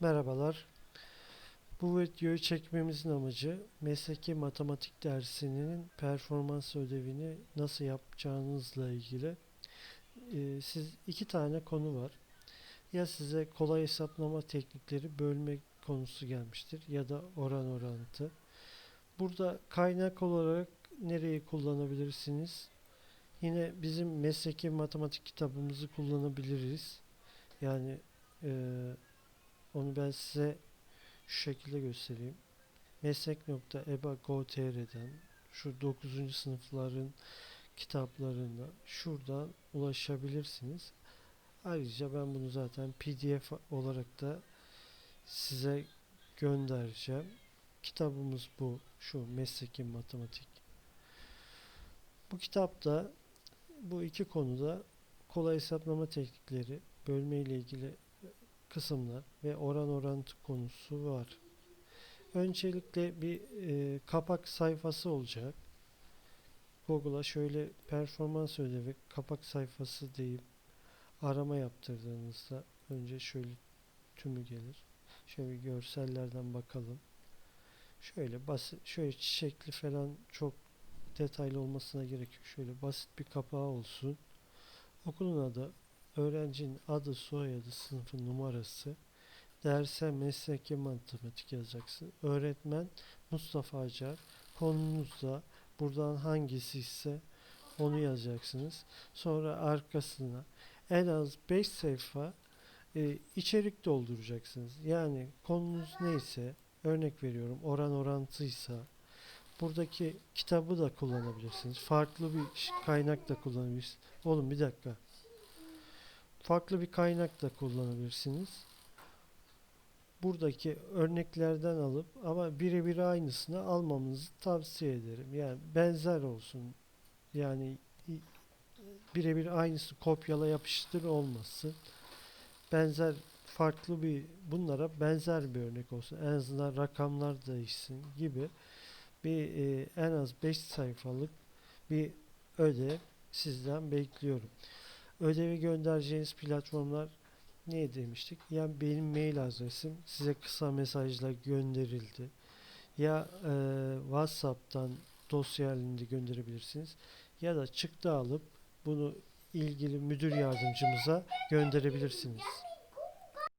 Merhabalar. Bu videoyu çekmemizin amacı mesleki matematik dersinin performans ödevini nasıl yapacağınızla ilgili. Ee, siz iki tane konu var. Ya size kolay hesaplama teknikleri bölme konusu gelmiştir ya da oran orantı. Burada kaynak olarak nereyi kullanabilirsiniz? Yine bizim mesleki matematik kitabımızı kullanabiliriz. Yani eee onu ben size şu şekilde göstereyim. Meslek.eba.go.tr'den şu 9. sınıfların kitaplarına şuradan ulaşabilirsiniz. Ayrıca ben bunu zaten PDF olarak da size göndereceğim. Kitabımız bu. Şu mesleki matematik. Bu kitapta bu iki konuda kolay hesaplama teknikleri, bölme ile ilgili kısımlar ve oran orantı konusu var. Öncelikle bir e, kapak sayfası olacak. Google'a şöyle performans ödevi kapak sayfası deyip arama yaptırdığınızda önce şöyle tümü gelir. Şöyle görsellerden bakalım. Şöyle basit, şöyle çiçekli falan çok detaylı olmasına gerek yok. Şöyle basit bir kapağı olsun. Okulun adı, öğrencinin adı, soyadı, sınıfı numarası, derse mesleki matematik yazacaksın. Öğretmen Mustafa Acar, konunuzda buradan hangisi ise onu yazacaksınız. Sonra arkasına en az 5 sayfa e, içerik dolduracaksınız. Yani konunuz neyse, örnek veriyorum oran orantıysa, buradaki kitabı da kullanabilirsiniz. Farklı bir kaynak da kullanabilirsiniz. Oğlum bir dakika. Farklı bir kaynak da kullanabilirsiniz. Buradaki örneklerden alıp ama birebir aynısını almamanızı tavsiye ederim. Yani benzer olsun. Yani birebir aynısı kopyala yapıştır olmasın. Benzer farklı bir bunlara benzer bir örnek olsun. En azından rakamlar değişsin gibi bir e, en az 5 sayfalık bir ödev sizden bekliyorum. Ödevi göndereceğiniz platformlar ne demiştik? Ya benim mail adresim size kısa mesajla gönderildi. Ya e, WhatsApp'tan dosya halinde gönderebilirsiniz. Ya da çıktı alıp bunu ilgili müdür yardımcımıza gönderebilirsiniz.